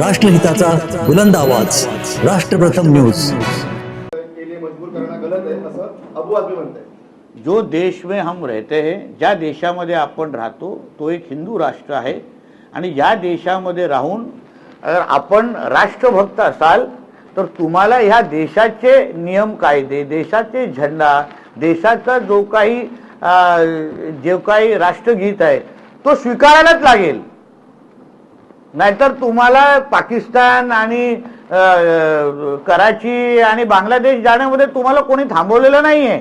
राष्ट्रहिताचा बुलंद आवाज. राष्ट्रप्रथम न्यूज. जो देश में हम रहते हैं ज्या देशामध्ये आपण राहतो तो एक हिंदू राष्ट्र आहे. आणि या देशामध्ये राहून अगर आपण राष्ट्रभक्त असाल तर तुम्हाला ह्या देशाचे नियम कायदे देशाचे झेंडा देशाचा जो काही जे काही राष्ट्रगीत आहे तो स्वीकारायलाच लागेल. नाहीतर तुम्हाला पाकिस्तान आणि कराची आणि बांगलादेश जाण्यामध्ये तुम्हाला कोणी थांबवलेलं नाहीये.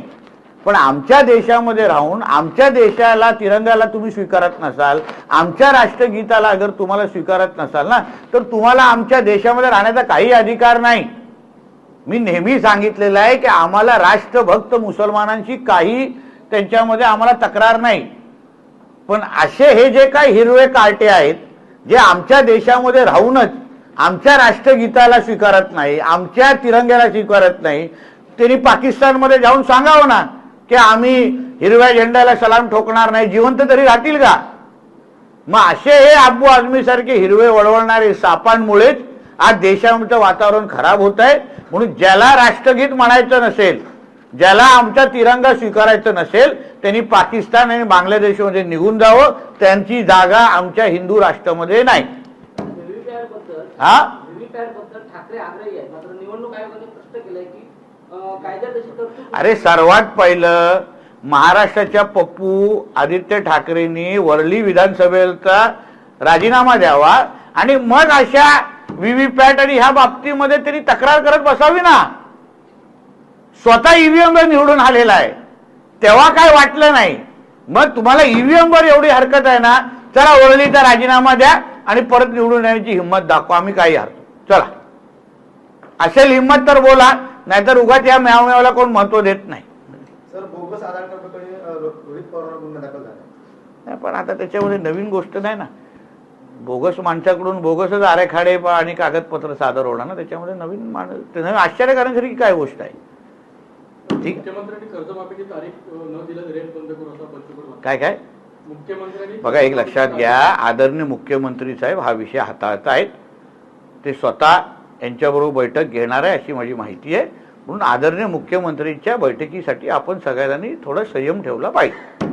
पण आमच्या देशामध्ये राहून आमच्या देशाला तिरंगाला तुम्ही स्वीकारत नसाल आमच्या राष्ट्रगीताला अगर तुम्हाला स्वीकारत नसाल ना तर तुम्हाला आमच्या देशामध्ये राहण्याचा काही अधिकार नाही. मी नेहमी सांगितलेलं आहे की आम्हाला राष्ट्रभक्त मुसलमानांची काही त्यांच्यामध्ये आम्हाला तक्रार नाही. पण असे हे जे काही हिरवे कार्टे आहेत जे आमच्या देशामध्ये राहूनच आमच्या राष्ट्रगीताला स्वीकारत नाही आमच्या तिरंग्याला स्वीकारत नाही त्यांनी पाकिस्तानमध्ये जाऊन सांगावं ना की आम्ही हिरव्या झेंड्याला सलाम ठोकणार नाही जिवंत तरी राहतील का? मग असे हे अब्बू आझमी सारखे हिरवे वळवळणारे सापांमुळेच आज देशाचं वातावरण खराब होत आहे म्हणून ज्याला राष्ट्रगीत म्हणायचं नसेल ज्याला आमचा तिरंगा स्वीकारायचा नसेल त्यांनी पाकिस्तान आणि बांगलादेशमध्ये निघून जावं. त्यांची जागा आमच्या हिंदू राष्ट्रामध्ये नाही. हा? अरे सर्वात पहिलं महाराष्ट्राच्या पप्पू आदित्य ठाकरेंनी वरळी विधानसभेचा राजीनामा द्यावा आणि मग अशा व्हीव्हीपॅट आणि ह्या बाबतीमध्ये त्यांनी तक्रार करत बसावी ना. स्वतः ईव्हीएम वर निवडून आलेला आहे. तेव्हा काय वाटलं नाही. मग तुम्हाला ईव्हीएम वर एवढी हरकत आहे ना चला वरळीचा राजीनामा द्या आणि परत निवडून येण्याची हिंमत दाखवा. आम्ही काही हरतो चला. असेल हिंमत तर बोला नाहीतर उगाच या मेळामेळाला कोण महत्त्व देत नाही. पण आता त्याच्यामध्ये नवीन गोष्ट नाही ना. बोगस माणसाकडून बोगसच आरेखाडे आणि कागदपत्र सादर होणार ना त्याच्यामध्ये नवीन माणूस ते नवीन आश्चर्य करण्यासारखी काय गोष्ट आहे? ठीक. काय काय? बघा एक लक्षात घ्या आदरणीय मुख्यमंत्री साहेब हा विषय हाताळत आहेत. ते स्वतः यांच्याबरोबर बैठक घेणार आहे अशी माझी माहिती आहे. म्हणून आदरणीय मुख्यमंत्रीच्या बैठकीसाठी आपण सगळ्यांनी थोडा संयम ठेवला पाहिजे.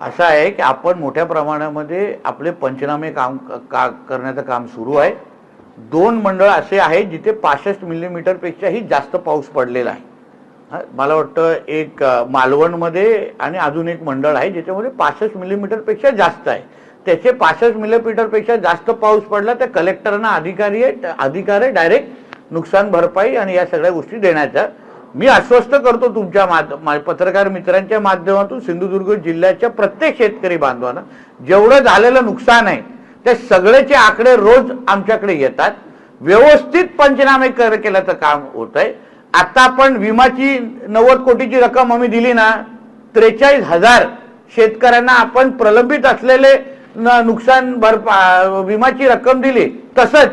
असं आहे की आपण मोठ्या प्रमाणामध्ये आपले पंचनामे काम का करण्याचं काम सुरू आहे. दोन मंडळ असे आहेत जिथे पासष्ट मिलीमीटरपेक्षाही जास्त पाऊस पडलेला आहे. मला वाटतं एक मालवणमध्ये आणि अजून एक मंडळ आहे ज्याच्यामध्ये पासष्ट मिलीमीटरपेक्षा जास्त आहे. त्याचे पासष्ट मिलीमीटरपेक्षा जास्त पाऊस पडला तर कलेक्टरांना अधिकारी आहे अधिकार आहे डायरेक्ट नुकसान भरपाई आणि या सगळ्या गोष्टी देण्याच्या मी आश्वस्त करतो तुमच्या माध पत्रकार मित्रांच्या माध्यमातून सिंधुदुर्ग जिल्ह्याच्या प्रत्येक शेतकरी बांधवांना जेवढं झालेलं नुकसान आहे ते सगळेचे आकडे रोज आमच्याकडे येतात. व्यवस्थित पंचनामे कर केल्याचं काम होत आहे आता आपण विमाची नव्वद कोटीची रक्कम आम्ही दिली ना त्रेचाळीस हजार शेतकऱ्यांना आपण प्रलंबित असलेले नुकसान भरपा विमाची रक्कम दिली. तसंच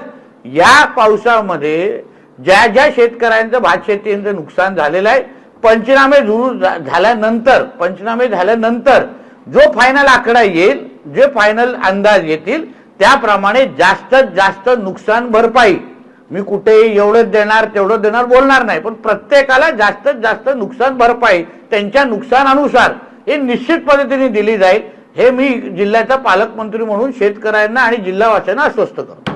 या पावसामध्ये ज्या ज्या शेतकऱ्यांचं भात शेतीचं नुकसान झालेलं आहे पंचनामे सुरू झाल्यानंतर पंचनामे झाल्यानंतर जो फायनल आकडा येईल जे फायनल अंदाज येतील त्याप्रमाणे जास्तीत जास्त नुकसान भरपाई. मी कुठे एवढंच देणार तेवढं देणार बोलणार नाही पण प्रत्येकाला जास्तीत जास्त नुकसान भरपाई त्यांच्या नुकसानानुसार हे निश्चित पद्धतीने दिली जाईल. हे मी जिल्ह्याचा पालकमंत्री म्हणून शेतकऱ्यांना आणि जिल्हावासियांना आश्वस्त करतो.